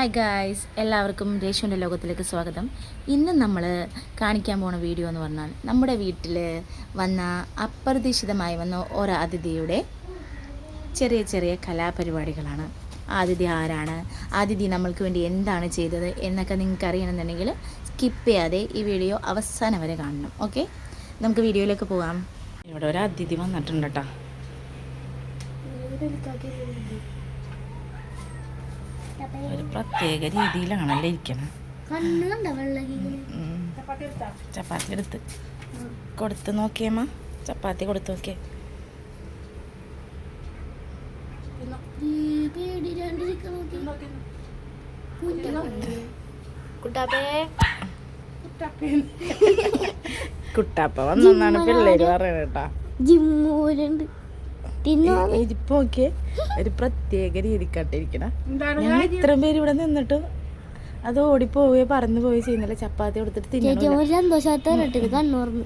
Hi guys എല്ലാവർക്കും രേഷുവിന്റെ ലോകത്തിലേക്ക് സ്വാഗതം. ഇന്ന് നമ്മൾ കാണിക്കാൻ പോണ വീഡിയോ എന്ന് പറഞ്ഞാൽ നമ്മുടെ വീട്ടിൽ വന്ന അപ്രതീക്ഷിതമായി വന്ന ഒരു അതിഥിയുടെ ചെറിയ ചെറിയ കലാപരിപാടികളാണ്. അതിഥി ആരാണ്? അതിഥി നമ്മൾക്ക് വേണ്ടി എന്താണ് ചെയ്തത് എന്നൊക്കെ നിങ്ങൾക്ക് അറിയണമെന്നുണ്ടെങ്കിൽ സ്കിപ്പ് ചെയ്യാതെ ഈ വീഡിയോ അവസാനം വരെ കാണണം. ഓക്കെ നമുക്ക് വീഡിയോയിലേക്ക് പോകാം. ഇവിടെ ഒരു അതിഥി വന്നിട്ടുണ്ട് കേട്ടോ. ഒരു പ്രത്യേക രീതിയിലാണല്ലോ ഇരിക്കണം. ചപ്പാത്തി എടുത്ത് കൊടുത്ത് നോക്കിയമ്മ ചപ്പാത്തി കൊടുത്ത് നോക്കിയേ. കുട്ടാപ്പേ. കുട്ടാപ്പ വന്നാണ് പിള്ളേര് പറയണ കേട്ടാ. ജിമ്മൂലുണ്ട് തിന്നോ? ഇരിപ്പ് നോക്കിയേ. ഒരു പ്രത്യേക രീതിക്കട്ടിരിക്കണ ഞാൻ ഇത്രയും പേര് ഇവിടെ നിന്നിട്ട് അത് ഓടിപ്പോവുകയോ പറന്നു പോവുകയോ ചെയ്യുന്നില്ല. ചപ്പാത്തി കൊടുത്തിട്ട് കണ്ണൂർന്ന്.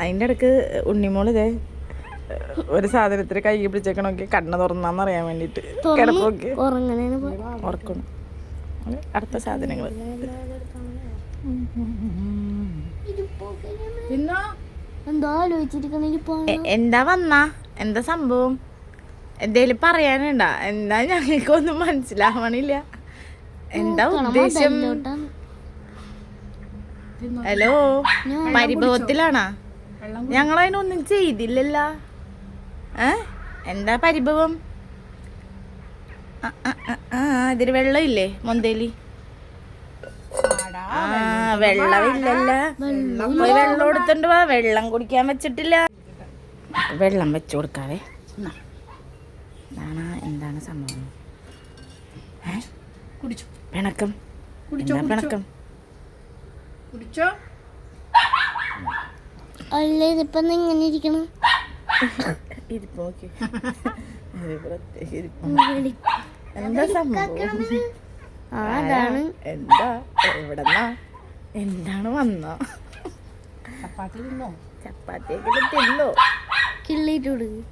അതിന്റെ ഇടയ്ക്ക് ഉണ്ണിമോൾ ഇതേ ഒരു സാധനത്തിന് കൈ പിടിച്ചേക്കണോക്കി കണ്ണ് തുറന്നാന്ന് അറിയാൻ വേണ്ടിട്ട് കിടപ്പൊക്കെ അത് അടുത്ത സാധനങ്ങൾ എന്താ വന്ന? എന്താ സംഭവം? എന്തേലും പറയാനുണ്ടാ? എന്താ ഞങ്ങൾക്കൊന്നും മനസ്സിലാവണില്ല. എന്താ ഉദ്ദേശം? ഹലോ പരിഭവത്തിലാണാ? ഞങ്ങളതിനൊന്നും ചെയ്തില്ലല്ല. ഏ? എന്താ പരിഭവം? ആ, ആ, ആ, ആ, ഇതിൽ വെള്ളമില്ലേ മൊന്തേലി? ആ വെള്ളമില്ലല്ല. വെള്ളം എടുത്തോണ്ട് വാ. വെള്ളം കുടിക്കാൻ വെച്ചിട്ടില്ല. വെള്ളം വെച്ച് കൊടുക്കാവേ. എന്നാ. എന്താണ് എന്താണ് സംഭവം? ഏ? കുടിച്ചു. പിണക്കം. എന്താ പിണക്കം? കുടിച്ചോ. അല്ല ഇതിപ്പൊ ഇങ്ങനെ ഇരിക്കണം. ഇരിപ്പ്. നോക്കി. എന്താ സംഭവം? എന്താ? എവിടെന്നാ? എന്താണ് വന്നോ? ചപ്പാത്തി തിന്നോ? ചപ്പാത്തിയൊക്കെ തിന്നോ? കിള്ളിട്ട് കൊടുക്ക്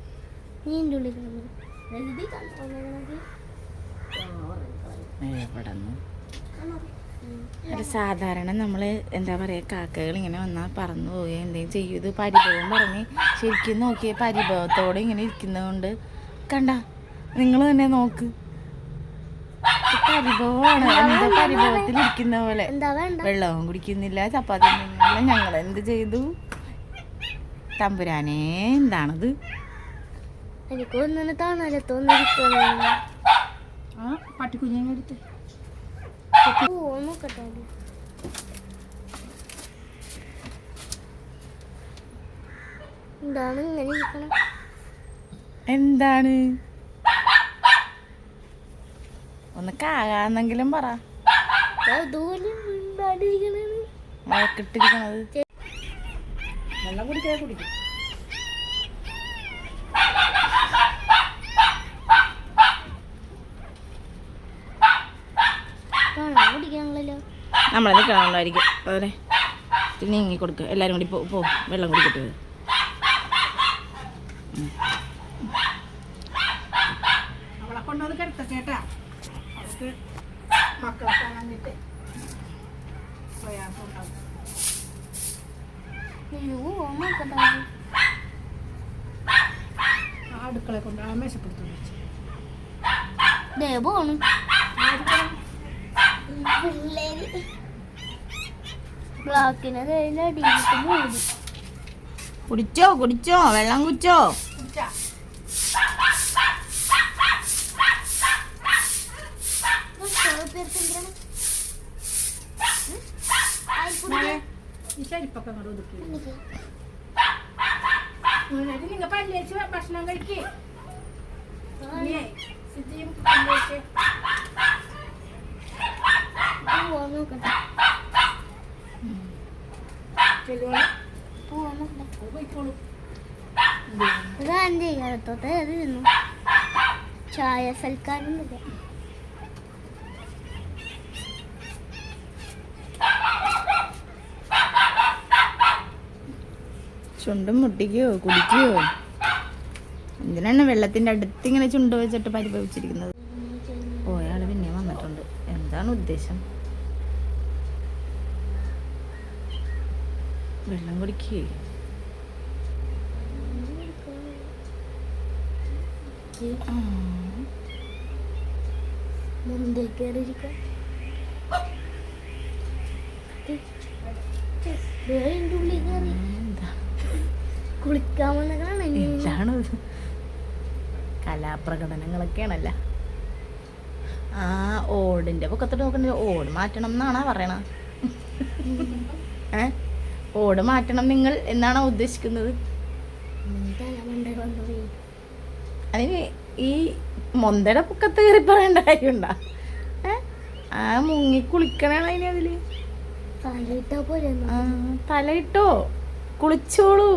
നീന്റെ ഉള്ളിൽ സാധാരണ നമ്മൾ എന്താ പറയുക കാക്കകൾ ഇങ്ങനെ വന്നാൽ പറന്നു പോവുകയും എന്തെങ്കിലും ചെയ്യും. ഇത് പരിഭവം പറഞ്ഞ് ശരിക്കും നോക്കിയ പരിഭവത്തോടെ ഇങ്ങനെ ഇരിക്കുന്നതുകൊണ്ട്. കണ്ട നിങ്ങൾ തന്നെ നോക്ക്. പരിഭവമാണ്. എന്താ പരിഭവത്തിൽ ഇരിക്കുന്ന പോലെ? വെള്ളവും കുടിക്കുന്നില്ല ചപ്പാത്തി ഞങ്ങൾ എന്ത് ചെയ്തു? തമ്പുരാനേ എന്താണത്? എനിക്ക് ഒന്നിനെ തണലത്തോന്നിരിക്കണേ ആ നോക്കട്ടെ. എന്താണ് ഇങ്ങനെ ഇരിക്കണം? എന്താണ്? ഒന്ന് കാകാന്നെങ്കിലും പറ. വഴക്കിട്ടിരിക്കണത് വെള്ളം കുടിക്കാതെ കുടിക്കും. നമ്മളെ നിൽക്കണമായിരിക്കും അതെ പിന്നെ നീങ്ങി കൊടുക്കുക എല്ലാവരും കൂടി പോ പോ. വെള്ളം കുടിക്കട്ടെ അവളെ കൊണ്ടത് കിടത്തട്ടെ കേട്ടാ. അവൾക്ക് മക്കളെ കാണാൻ പ്രയാസം അടുക്കളെ കൊണ്ട് ആ മേശപ്പെടുത്തു വെച്ച്. ബ്ലാക്കിനെ കുടിച്ചോ കുടിച്ചോ വെള്ളം കുടിച്ചോ. കുടിച്ചാ. ഈ ശരിപ്പൊക്കെ അങ്ങോട്ട് ഒതുക്കി എന്നിട്ട് നിങ്ങൾ പല്ലേച്ച് ഭക്ഷണം കഴിക്കേ. സിദ്ധിയും പല്ലേച്ച് ചായ നോക്കട്ടെ ചെല്ലുവാണ് പോവാൻ നോക്കട്ടെ പോയിക്കോളൂ ഇതാൻ ചെയ്യാത്തോട്ട് ഏതിരുന്നു ചായ സൽക്കാരം ഇല്ല ചുണ്ടും മുട്ടിക്കോ കുടിക്കോ എന്തിനാണ് വെള്ളത്തിന്റെ അടുത്ത് ഇങ്ങനെ ചുണ്ട് വെച്ചിട്ട് പരിഭവിച്ചിരിക്കുന്നത്? പോയാൾ പിന്നെ വന്നിട്ടുണ്ട്. എന്താണ് ഉദ്ദേശം? വെള്ളം കുടിക്കേ? മുന്തേ കയറിയിരിക്കാം ഉള്ളിൽ കയറി കുളിക്കാൻ കലാപ്രകടനങ്ങളൊക്കെയാണല്ല? ആ ഓടിന്റെ പൊക്കത്തോട്ട് നോക്കണ്ട. ഓട് മാറ്റണം എന്നാണാ പറയണ? ഏ? ഓട് മാറ്റണം നിങ്ങൾ എന്നാണോ ഉദ്ദേശിക്കുന്നത്? അതിന് ഈ മൊന്തയുടെ പൊക്കത്ത് കയറി പറയേണ്ട കാര്യമുണ്ടാ? ഏ? ആ മുങ്ങി കുളിക്കണാണ് അതിന് അതിൽ? തലയിട്ടോ തലയിട്ടോ? കുളിച്ചോളൂ.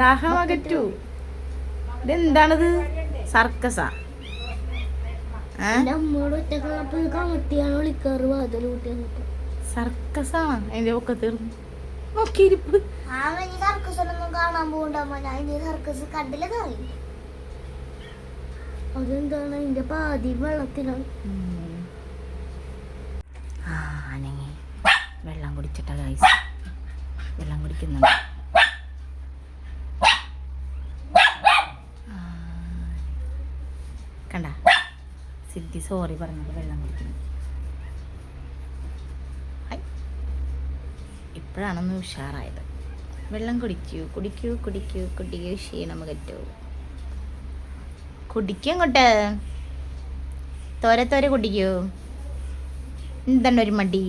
ദാഹം അകറ്റൂ. ഇതെന്താണിത്? സർക്കസാ. സർക്കസാണ് അതിന്റെ ഒക്കെ തീർന്നു. നോക്കിയിരിപ്പ് കാണാൻ സർക്കസ് കണ്ടില്ലെന്ന് അറിയില്ല. അതെന്താണ്? അതിന്റെ പാതി വെള്ളത്തിലാണ്. വെള്ളം കുടിച്ചിട്ടാ ഗൈസ് വെള്ളം കുടിക്കുന്നുണ്ട് ആ. കണ്ട? സിദ്ധി സോറി പറഞ്ഞത് വെള്ളം കുടിക്കുന്നു. ഇപ്പോഴാണൊന്ന് ഉഷാറായത്. വെള്ളം കുടിക്കൂ കുടിക്കൂ കുടിക്കൂ കുടിക്കൂ ക്ഷീണം കറ്റൂ കുടിക്കും അങ്ങോട്ട്. തോര തോര കുടിക്കൂ. എന്താണ് ഒരു മടി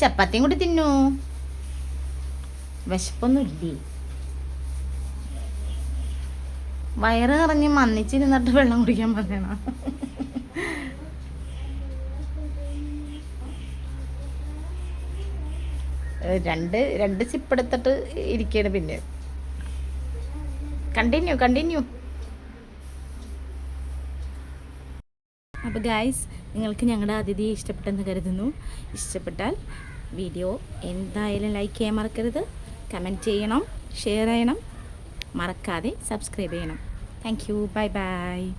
ചപ്പാത്തിയും കൂടി തിന്നു. വിശപ്പൊന്നും ഇല്ലേ വയറ് നിറഞ്ഞ് മന്നിച്ചിരുന്നിട്ട് വെള്ളം കുടിക്കാൻ പറയണ രണ്ട് രണ്ട് ചിപ്പെടുത്തിട്ട് ഇരിക്കുകയാണ് പിന്നെ. കണ്ടിന്യൂ കണ്ടിന്യൂ അപ്പോൾ ഗായ്സ് നിങ്ങൾക്ക് ഞങ്ങളുടെ അതിഥിയെ ഇഷ്ടപ്പെട്ടെന്ന് കരുതുന്നു. ഇഷ്ടപ്പെട്ടാൽ വീഡിയോ എന്തായാലും ലൈക്ക് ചെയ്യാൻ മറക്കരുത്. കമന്റ് ചെയ്യണം ഷെയർ ചെയ്യണം. മറക്കാതെ സബ്സ്ക്രൈബ് ചെയ്യണം. Thank you bye bye